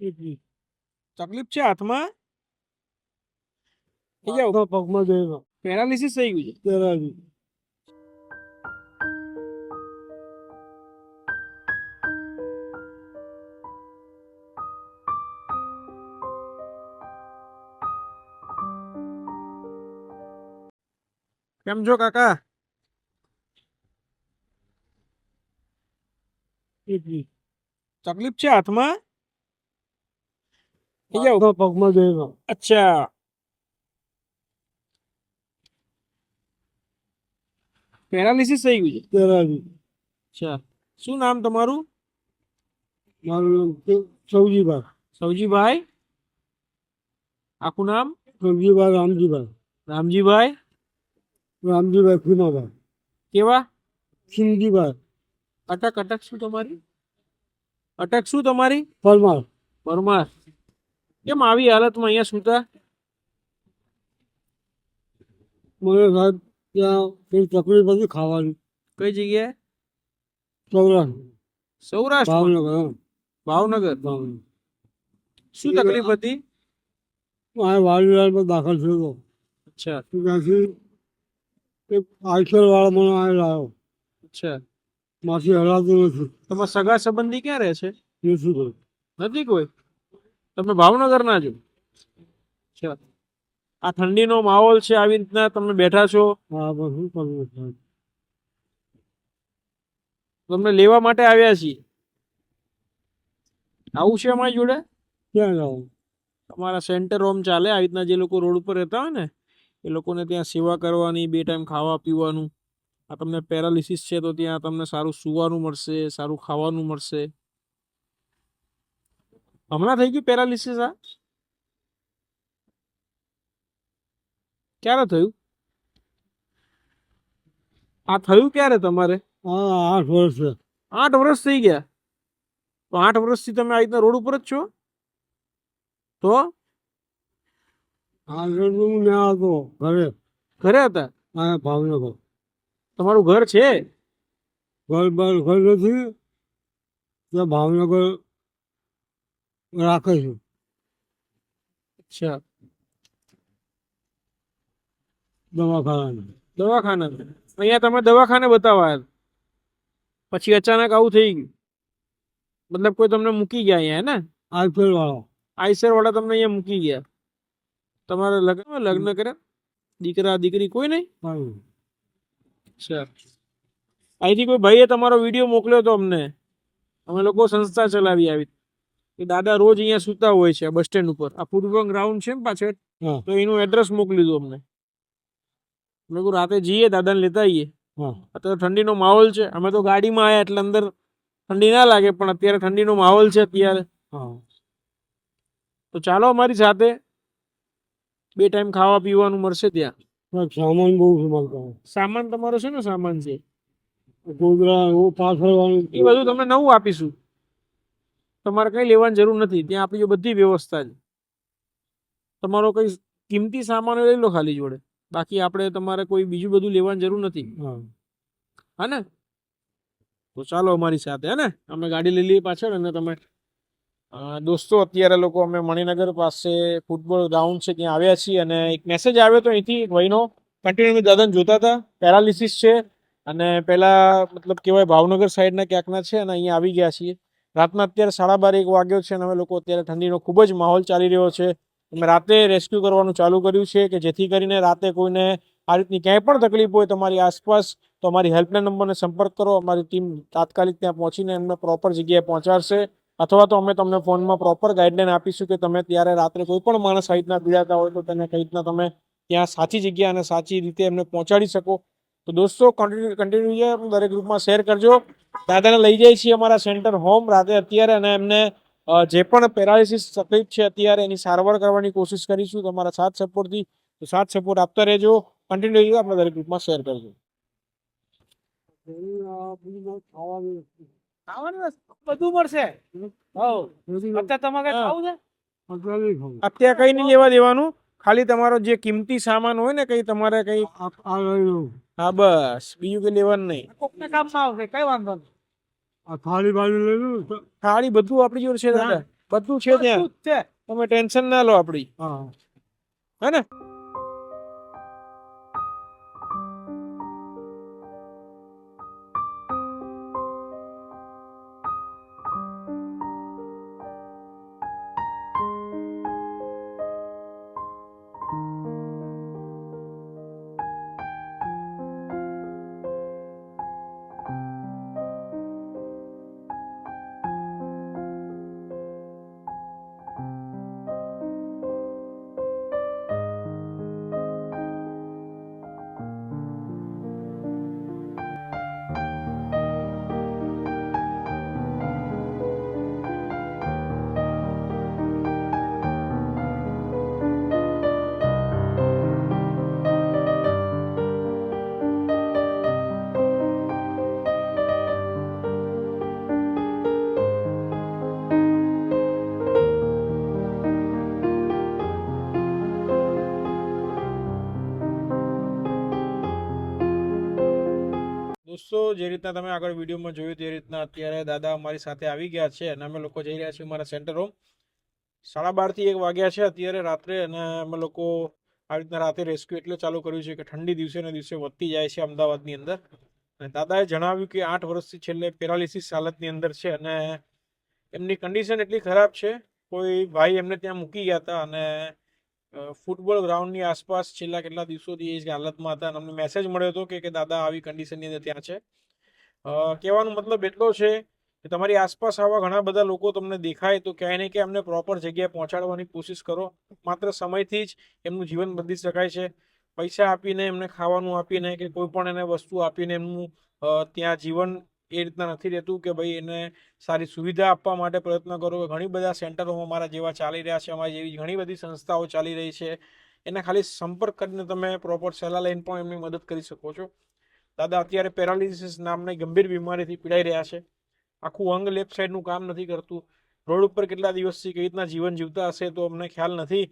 એટલી તકલીફ છે હાથમાં થઈ જાવ આખા પગમાં ગયેલો પેરાલિસિસ થઈ ગયું છે તેરાજી કેમ છો કાકા એટલી તકલીફ છે હાથમાં અચ્છા પેરાલિસિસ થઈ ગયું છે અચ્છા શું નામ તમારું? મારું સૌજીભાઈ સૌજીભાઈ આખું નામ સૌજીભાઈ રામજીભાઈ રામજીભાઈ રામજીભાઈ ખુનાભાઈ કેવા ખીમજીભાઈ અટક અટક શું તમારી? અટક શું તમારી? પરમાર પરમાર કેમ આવી હાલતમાં અહીંયા સૂતા? મને સાહેબ ત્યાં કઈ તકલીફ હતી ખાવાની. કઈ જગ્યાએ? સૌરાષ્ટ્ર સૌરાષ્ટ્ર ભાવનગર ભાવનગર. ભાવનગર. શું તકલીફ હતી? આ વાડીલાલમાં દાખલ થયો હતો. અચ્છા. ત્યાંથી એક આઈસર વાળા મને આ લાવ્યો અચ્છા. માથી હલાતું નથી. તમારા સગા સંબંધી ક્યાં રહે છે? શું કરું નથી કોઈ? તમે ભાવનગર ના છો. આ ઠંડીનો માહોલ છે આવી રીતના તમે બેઠા છો? તમને લેવા માટે આવ્યા છીએ. આવું છે અમારી જોડે? ક્યાં આવું તમારા સેન્ટર હોમ ચાલે. આવી રીતના જે લોકો રોડ ઉપર રહેતા હોય ને એ લોકોને ત્યાં સેવા કરવાની બે ટાઈમ ખાવા પીવાનું. આ તમને પેરાલિસિસ છે તો ત્યાં તમને સારું સુવાનું મળશે સારું ખાવાનું મળશે. હમણાં થઈ ગયું પેરાલિસિસ આ? ક્યારે થયું? આ થયું ક્યારે તમારે? આઠ વર્ષ આઠ વર્ષ થઈ ગયા. તો આઠ વર્ષથી તમે આ રીતના રોડ ઉપર જ છો? તો? ઘરે ઘરે. હતા? હા ભાવનગર. તમારું ઘર છે? ઘર ઘર નથી. ભાવનગર રાખે છે અચ્છા. દવાખાના દવાખાના અહીંયા તમે દવાખાને બતાવવા પછી અચાનક આવું થઈ ગયું. મતલબ કોઈ તમને મૂકી ગયા અહીંયા ને? આઈસર વાળો આઈસર વાળા તમને અહીંયા મૂકી ગયા. તમારે લગ્ન લગ્ન કર્યા? દીકરા દીકરી કોઈ નહીં. અચ્છા. અહીંથી કોઈ ભાઈએ તમારો વીડિયો મોકલ્યો તો અમને? અમે લોકો સંસ્થા ચલાવી આવી. દાદા રોજ અહીંયા સૂતા હોય છે બસ સ્ટેન્ડ ઉપર. આ ફૂટબોલ ગ્રાઉન્ડ છે ને પાછળ? તો એનું એડ્રેસ મોકલી દો અમને. અમે કહું રાતે જઈએ દાદાને લેતા આવીએ. હા. અત્યારે ઠંડીનો માહોલ છે. અમે તો ગાડીમાં આવ્યા એટલે અંદર ઠંડી ના લાગે પણ અત્યારે ઠંડીનો માહોલ છે અત્યારે. હા. તો ચાલો અમારી સાથે. બે ટાઈમ ખાવા પીવાનું મળશે ત્યાં. સામાન બહુ છે સામાન તમારો છે ને સામાન છે? ગોગરા પાછળ એ બધું તમને નવું આપીશું. તમારે કંઈ લેવાની જરૂર નથી. ત્યાં આપણી બધી વ્યવસ્થા છે. તમારો કંઈ કિંમતી સામાન લઈ લો ખાલી જોડે. બાકી આપણે તમારે કોઈ બીજું બધું લેવાની જરૂર નથી. હા. ને તો ચાલો અમારી સાથે હે ને અમે ગાડી લઈ લઈએ પાછળ અને તમે દોસ્તો અત્યારે લોકો અમે મણિનગર પાસે ફૂટબોલ ગ્રાઉન્ડ છે ત્યાં આવ્યા છીએ અને એક મેસેજ આવ્યો તો અહીંથી એક ભાઈનો. કન્ટિન્યુ દાદાને જોતા હતા. પેરાલિસિસ છે અને પેલા મતલબ કહેવાય ભાવનગર સાઈડના ક્યાંકના છે અને અહીંયા આવી ગયા છીએ. રાતના અત્યારે સાડા બાર, એક વાગ્યો છે અને અમે લોકો અત્યારે ઠંડીનો ખૂબ જ માહોલ ચાલી રહ્યો છે. અમે રાતે રેસ્ક્યુ કરવાનું ચાલુ કર્યું છે કે જેથી કરીને રાતે કોઈને આ રીતની ક્યાંય પણ તકલીફ હોય તમારી આસપાસ, તો અમારી હેલ્પલાઇન નંબરને સંપર્ક કરો. અમારી ટીમ તાત્કાલિક ત્યાં પહોંચીને એમને પ્રોપર જગ્યાએ પહોંચાડશે. અથવા તો અમે તમને ફોનમાં પ્રોપર ગાઈડલાઇન આપીશું કે તમે ત્યારે રાત્રે કોઈ પણ માણસ આ રીતના પીડાતા હોય તો તેને કઈ રીતના તમે ત્યાં સાચી જગ્યા અને સાચી રીતે એમને પહોંચાડી શકો. તો દોસ્તો કન્ટિન્યુ કન્ટિન્યુ દરેક ગ્રુપમાં શેર કરજો. દાદાને લઈ જઈએ છીએ અમારા સેન્ટર હોમ રાતે અત્યારે અને એમને જે પણ પેરાલિસિસ તકલીફ છે અત્યારે એની સારવાર કરવાની કોશિશ કરીશું. તમારા સાથ સપોર્ટથી તો સાથ સપોર્ટ આપતા રહેજો. કન્ટિન્યુ આપણે દરેક ગ્રુપમાં શેર કરજો. બધું મળશે. અત્યારે તમારે ખાવું છે? કઈ નહીં લેવા દેવાનું. ખાલી તમારો જે કિંમતી સામાન હોય ને કઈ તમારે કઈ. હા બસ. બીજું કઈ લેવાનું નહીં. કોકને કામમાં આવશે કઈ વાંધો નહીં. આ થાળી બાળી લઈ લઉં થાળી બધું આપણી જોડે છે દાદા. બધું છે ત્યાં. બધું જ છે. તમે ટેન્શન ના લો આપડી હા. હે ને? દોસ્તો જે રીતના તમે આગળ વિડીયોમાં જોયું તે રીતના અત્યારે દાદા અમારી સાથે આવી ગયા છે અને અમે લોકો જઈ રહ્યા છીએ અમારા સેન્ટર હોમ. સાડા બારથી એક વાગ્યા છે અત્યારે રાત્રે અને અમે લોકો આવી રીતના રાતે રેસ્ક્યુ એટલે ચાલુ કર્યું છે કે ઠંડી દિવસે ને દિવસે વધતી જાય છે અમદાવાદની અંદર. અને દાદાએ જણાવ્યું કે આઠ વર્ષથી છેલ્લે પેરાલિસિસ હાલતની અંદર છે અને એમની કન્ડિશન એટલી ખરાબ છે. કોઈ ભાઈ એમને ત્યાં મૂકી ગયા હતા અને ફૂટબોલ ગ્રાઉન્ડની આસપાસ છેલ્લા કેટલા દિવસોથી એ હાલતમાં હતા અને અમને મેસેજ મળ્યો હતો કે કે દાદા આવી કન્ડિશનની અંદર ત્યાં છે. કહેવાનો મતલબ એટલો છે કે તમારી આસપાસ આવા ઘણા બધા લોકો તમને દેખાય તો ક્યાંય ને ક્યાંય એમને પ્રોપર જગ્યાએ પહોંચાડવાની કોશિશ કરો. માત્ર સમયથી જ એમનું જીવન બદલી શકાય છે. પૈસા આપીને એમને ખાવાનું આપીને કે કોઈ પણ એને વસ્તુ આપીને એમનું ત્યાં જીવન એ રીતના નથી રહેતું કે ભાઈ એને સારી સુવિધા આપવા માટે પ્રયત્ન કરો. ઘણી બધા સેન્ટરો અમારા જેવા ચાલી રહ્યા છે, અમારી જેવી ઘણી બધી સંસ્થાઓ ચાલી રહી છે. એને ખાલી સંપર્ક કરીને તમે પ્રોપર સલાહ લઈને પણ એમની મદદ કરી શકો છો. દાદા, અત્યારે પેરાલિસિસ નામની ગંભીર બીમારીથી પીડાઈ રહ્યા છે. આખું અંગ લેફ્ટ સાઈડનું કામ નથી કરતું. રોડ ઉપર કેટલા દિવસથી કઈ રીતના જીવન જીવતા હશે તો અમને ખ્યાલ નથી.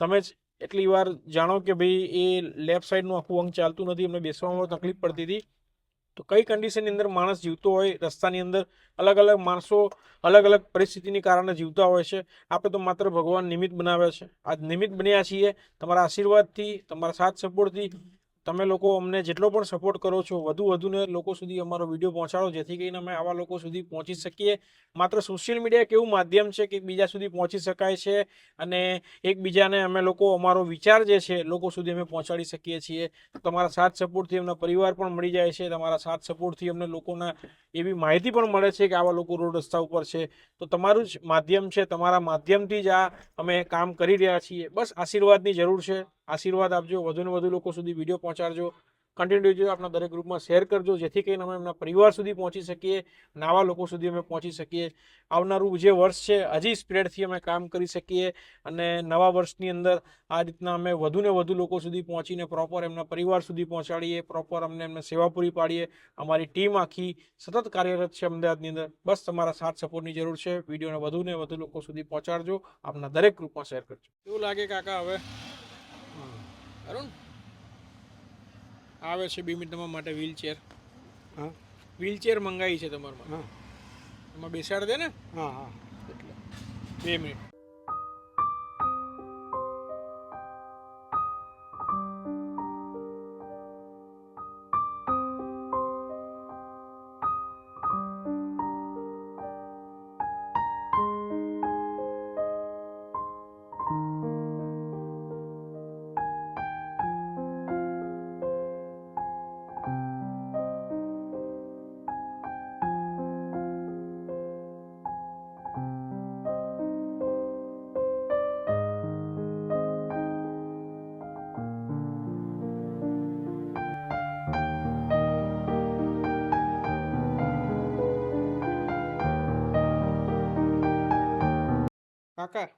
તમે જ એટલી વાર જાણો કે ભાઈ એ લેફ્ટ સાઈડનું આખું અંગ ચાલતું નથી, અમને બેસવામાં તકલીફ પડતી હતી. તો કઈ કન્ડિશનની અંદર માણસ જીવતો હોય, રસ્તાની અંદર અલગ અલગ માણસો અલગ અલગ પરિસ્થિતિની કારણે જીવતા હોય છે. આપણે તો માત્ર ભગવાન નિમિત્ત બનાવ્યા છે. આજ નિમિત્ત બન્યા છીએ, તમારા આશીર્વાદથી, તમારા સાથ સપોર્ટથી તમે લોકો અમને જેટલો પણ સપોર્ટ કરો છો, વધુ વધુને લોકો સુધી અમારો વીડિયો પહોંચાડો, જેથી કરીને અમે આવા લોકો સુધી પહોંચી શકીએ. માત્ર સોશિયલ મીડિયા એક એવું માધ્યમ છે કે બીજા સુધી પહોંચી શકાય છે અને એકબીજાને અમે લોકો, અમારો વિચાર જે છે, લોકો સુધી અમે પહોંચાડી શકીએ છીએ. તમારા સાથ સપોર્ટથી અમને પરિવાર પણ મળી જાય છે, તમારા સાથ સપોર્ટથી અમને લોકોના એવી માહિતી પણ મળે છે કે આવા લોકો રોડ રસ્તા ઉપર છે. તો તમારું જ માધ્યમ છે, તમારા માધ્યમથી જ આ અમે કામ કરી રહ્યા છીએ. બસ આશીર્વાદની જરૂર છે. આશીર્વાદ આપજો, વધુને વધુ લોકો સુધી વીડિયો પહોંચાડજો. કન્ટિન્યુ આપણા દરેક ગ્રુપમાં શેર કરજો, જેથી કરીને અમે એમના પરિવાર સુધી પહોંચી શકીએ, નવા લોકો સુધી અમે પહોંચી શકીએ. આવનારું જે વર્ષ છે, હજી સ્પ્રેડથી અમે કામ કરી શકીએ અને નવા વર્ષની અંદર આ રીતના અમે વધુને વધુ લોકો સુધી પહોંચીને પ્રોપર એમના પરિવાર સુધી પહોંચાડીએ પ્રોપર અમને એમને સેવા પૂરી પાડીએ. અમારી ટીમ આખી સતત કાર્યરત છે અમદાવાદની અંદર. બસ તમારા સાથ સપોર્ટની જરૂર છે. વિડીયોને વધુને વધુ લોકો સુધી પહોંચાડજો. આપના દરેક ગ્રુપમાં શેર કરજો. એવું લાગે કાકા હવે? અરુણ? આવે છે બે મિનિટ તમારા માટે વ્હીલચેર હા. વ્હીલચેર મંગાવી છે તમારા માટે હા. એમાં બેસાડ દે ને? હા હા. એટલે. બે મિનિટ. કાકા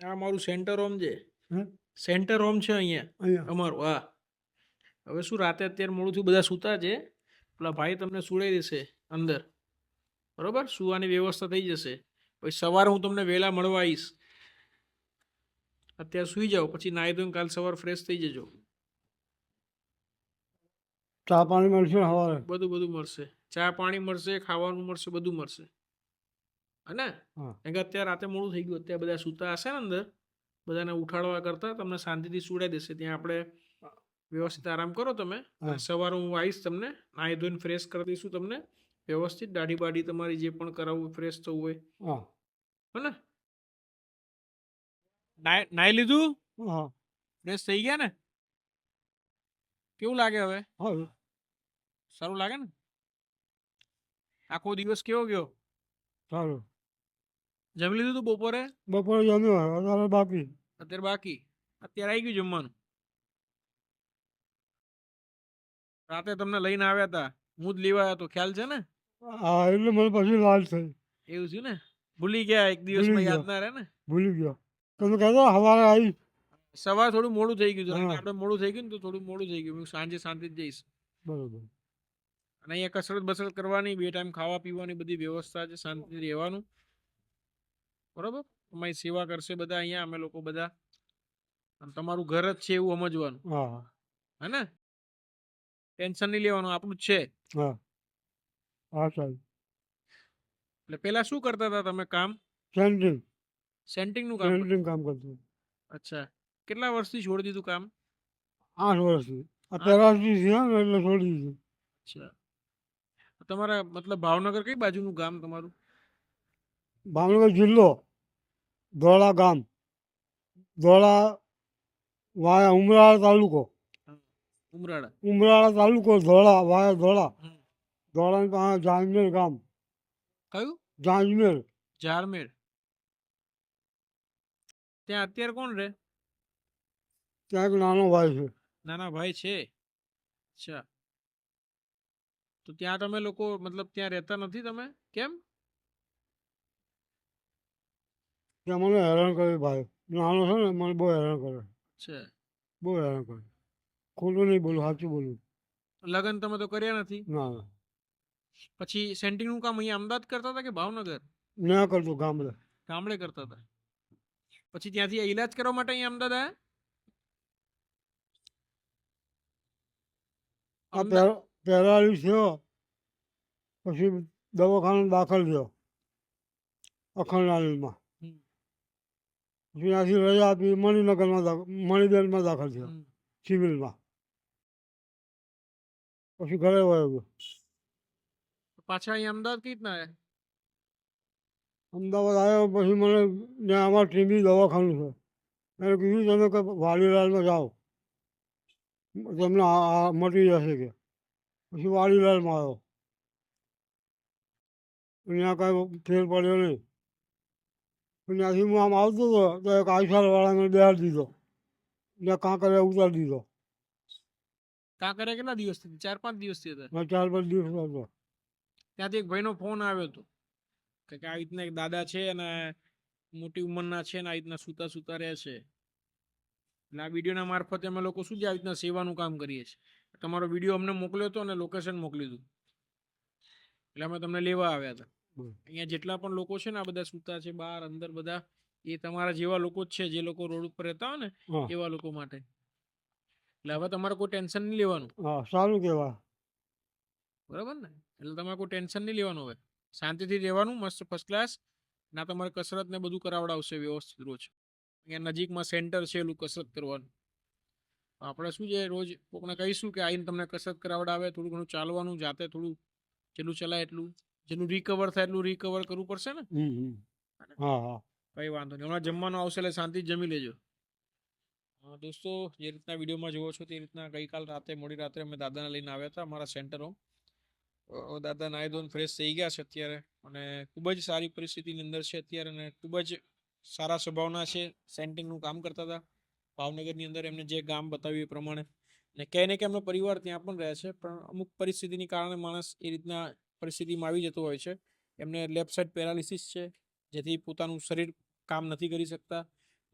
આ મારું સેન્ટર હોમ છે. સેન્ટર હોમ છે અહીંયા. અહીંયા. અમારું હા. હવે શું રાતે અત્યારે મોડું થયું બધા સૂતા છે. પેલા ભાઈ તમને સુડાઈ દેશે અંદર. બરોબર? સુવાની વ્યવસ્થા થઈ જશે. પછી સવારે હું તમને વહેલા મળવા આવીશ. અત્યારે સુઈ જાઓ પછી નાહી ધોઈને કાલ સવાર ફ્રેશ થઈ જજો. ચા પાણી મળશે સવારે બધું બધું મળશે. ચા પાણી મળશે ખાવાનું મળશે બધું મળશે. હને કેમ કે અત્યારે રાતે મોડું થઈ ગયું. અત્યારે બધા સૂતા હશે ને અંદર બધાને ઉઠાડવા કરતા તમને શાંતિથી સુડાઈ દેશે. ત્યાં આપણે વ્યવસ્થિત આરામ કરો તમે. સવારે હું આવીશ તમને નાહી ધોઈને ફ્રેશ કરી દઈશું તમને. વ્યવસ્થિત દાઢી બાઢી તમારી જે પણ કરાવવું ફ્રેશ થવું હોય. હા. ને નાહી લીધું? ફ્રેશ થઈ ગયા ને? કેવું લાગે હવે? સારું લાગે ને? આખો દિવસ કેવો ગયો? સારું. જમી લીધું તું બપોરે? બપોરે જમ્યો અત્યારે બાકી. અત્યારે બાકી? અત્યારે આવી ગયું જમવાનું? રાતે તમને લઈને આવ્યા હતા હું જ લેવા આવ્યો તો ખ્યાલ છે ને? હા એટલે મને પછી લાલ થઈ. એવું છે ને? ભૂલી ગયા એક દિવસમાં યાદ ના રહે ને? ભૂલી ગયો. તમે કહેતો સવારે આવી સવાર થોડું મોડું થઈ ગયું આપણે મોડું થઈ ગયું ને તો થોડું મોડું થઈ ગયું. હું સાંજે શાંતિ જઈશ. બરોબર. અને અહીંયા કસરત બસરત કરવાની બે ટાઈમ ખાવા પીવાની બધી વ્યવસ્થા છે. શાંતિ રહેવાનું. બરોબર? તમારી સેવા કરશે બધા અહીંયા અમે લોકો બધા. તમારું ઘર જ છે એવું સમજવાનું. હા. હે ને? ટેન્શન નહીં લેવાનું આપણું જ છે. હા. હા સાહેબ. એટલે પેલા શું કરતા હતા તમે કામ? સેન્ટિંગ સેન્ટિંગનું કામ સેન્ટિંગ કામ કરતો અચ્છા. કેટલા વર્ષથી છોડી દીધું કામ? આઠ વર્ષથી. પેરાસી છે એટલે છોડી દીધું. અચ્છા. તમારા મતલબ ભાવનગર કઈ બાજુનું ગામ તમારું? ભાવનગર જિલ્લો. ધોળા ગામ ધોળા વાયા ઉમરાળા તાલુકો. ઉમરાળા. ઉમરાળા તાલુકો ધોળા વાયા ધોળા. ધોળા પાસે જાંજમેર ગામ. કયું? જાંજમેર. જારમેર. ત્યાં અત્યારે કોણ રે ત્યાં એક નાનો ભાઈ છે. નાના ભાઈ છે? અચ્છા. તો ત્યાં તમે લોકો મતલબ ત્યાં રહેતા નથી તમે? કેમ? ત્યાં મને હેરાન કરે ભાઈ. નાનો છે ને મને બહુ હેરાન કરે છે. બહુ હેરાન કરે ખોટું નહીં બોલું સાચું બોલું. લગ્ન તમે તો કર્યા નથી? ના. પછી સેન્ટિંગનું કામ અહીંયા અમદાવાદ કરતા હતા કે ભાવનગર? ના કરતો ગામડે. ગામડે કરતા હતા. પછી ત્યાંથી આ ઈલાજ કરવા માટે અહીંયા અમદાવાદ આવ્યા આ પેરાલીસ થયો. પછી દવાખાને દાખલ થયો. અખંડાલીમાં હમ. પછી ત્યાંથી રજા આપી મણિનગરમાં મણિબેનમાં દાખલ થયો. સિવિલમાં. પછી ઘરે વયો ગયો. પાછા અહીંયા અમદાવાદ કઈ રીતના આવ્યા? અમદાવાદ આવ્યો પછી મને ત્યાં અમારે ટીબી દવાખાનું છે. મેં કીધું તમે કે વાડીલાલમાં જાઓ. તમને મટી જશે કે. પછી વાડીલાલમાં આવ્યો. ત્યાં કાંઈ ફેર પડ્યો નહીં. ત્યાંથી હું આમ આવતો હતો તો એક આઈસારવાળાને બેહાડી દીધો. ને કાંકરે ઉતાર દીધો. કાંકરે કેટલા દિવસથી ચાર પાંચ દિવસથી હતા? મેં ચાર પાંચ દિવસ હતો. ત્યાંથી એક ભાઈનો ફોન આવ્યો હતો કે કે આવી રીતના એક દાદા છે અને મોટી ઉંમરના છે ને આ રીતના સૂતા સૂતા રહે છે. એટલે આ વિડીયોના મારફતે અમે લોકો શું છે આવી રીતના સેવાનું કામ કરીએ છીએ? તમારો વીડિયો અમને મોકલ્યો હતો અને લોકેશન મોકલ્યું હતું એટલે અમે તમને લેવા આવ્યા હતા. અહીંયા જેટલા પણ લોકો છે ને આ બધા સૂતા છે બહાર અંદર બધા એ તમારા જેવા લોકો જ છે જે લોકો રોડ ઉપર રહેતા હોય ને એવા લોકો માટે. એટલે હવે તમારે કોઈ ટેન્શન નહીં લેવાનું. હા સારું કહેવાય. બરાબર ને? એટલે તમારે કોઈ ટેન્શન નહીં લેવાનું હવે. શાંતિથી રહેવાનું મસ્ત ફર્સ્ટ ક્લાસ ના તમારે કસરત ને બધું કરાવડાવશે વ્યવસ્થિત રોજ. અહીંયા નજીકમાં સેન્ટર છે એલું કસરત કરવાનું. આપણે શું છે રોજ કોકને કહીશું કે આવીને તમને કસરત કરાવડાવે થોડું ઘણું ચાલવાનું જાતે થોડું જેટલું ચલાય એટલું. જેટલું રિકવર થાય એટલું રિકવર કરવું પડશે ને? હમ હમ. હા હા. કઈ વાંધો નહીં. હમણાં જમવાનું આવશે એટલે શાંતિ જમી લેજો. દોસ્તો જે રીતના વિડીયોમાં જુઓ છો તે રીતના ગઈકાલ રાતે મોડી રાત્રે અમે દાદાને લઈને આવ્યા હતા અમારા સેન્ટરો દાદા નાય ધોન ફ્રેશ થઈ ગયા છે અત્યારે અને ખૂબ જ સારી પરિસ્થિતિની અંદર છે અત્યારે અને ખૂબ જ સારા સ્વભાવના છે. સેન્ટિંગનું કામ કરતા હતા. ભાવનગરની અંદર એમને જે ગામ બતાવ્યું એ પ્રમાણે. ને કહે ને કે એમનો પરિવાર ત્યાં પણ રહે છે. પણ અમુક પરિસ્થિતિની કારણે માણસ એ રીતના પરિસ્થિતિમાં આવી જતો હોય છે. એમને લેફ્ટ સાઈડ પેરાલિસિસ છે, જેથી પોતાનું શરીર કામ નથી કરી શકતા.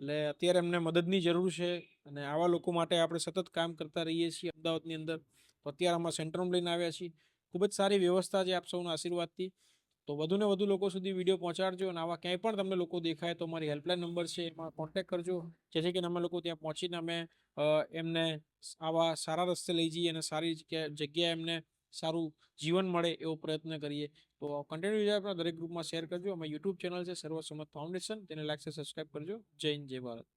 એટલે અત્યારે એમને મદદની જરૂર છે અને આવા લોકો માટે આપણે સતત કામ કરતા રહીએ છીએ અમદાવાદની અંદર. તો અત્યારે અમે સેન્ટરમાં લઈને આવ્યા છીએ. ખૂબ જ સારી વ્યવસ્થા છે આપ સૌના આશીર્વાદથી. તો વધુને વધુ લોકો સુધી વીડિયો પહોંચાડજો અને આવા ક્યાંય પણ તમને લોકો દેખાય તો મારી હેલ્પલાઇન નંબર છે, એમાં કોન્ટેક કરજો. જેથી કરીને અમે લોકો ત્યાં પહોંચીને અમે એમને આવા સારા રસ્તે લઈ જઈએ અને સારી જગ્યાએ એમને સારું જીવન મળે એવો પ્રયત્ન કરીએ. તો કન્ટેન્ટ આપણા દરેક ગ્રુપમાં શેર કરજો. અમે યુટ્યુબ ચેનલ છે, સર્વસંમત ફાઉન્ડેશન તેને લાઈક છે સબસ્ક્રાઈબ કરજો. હિન્દ, જય ભારત.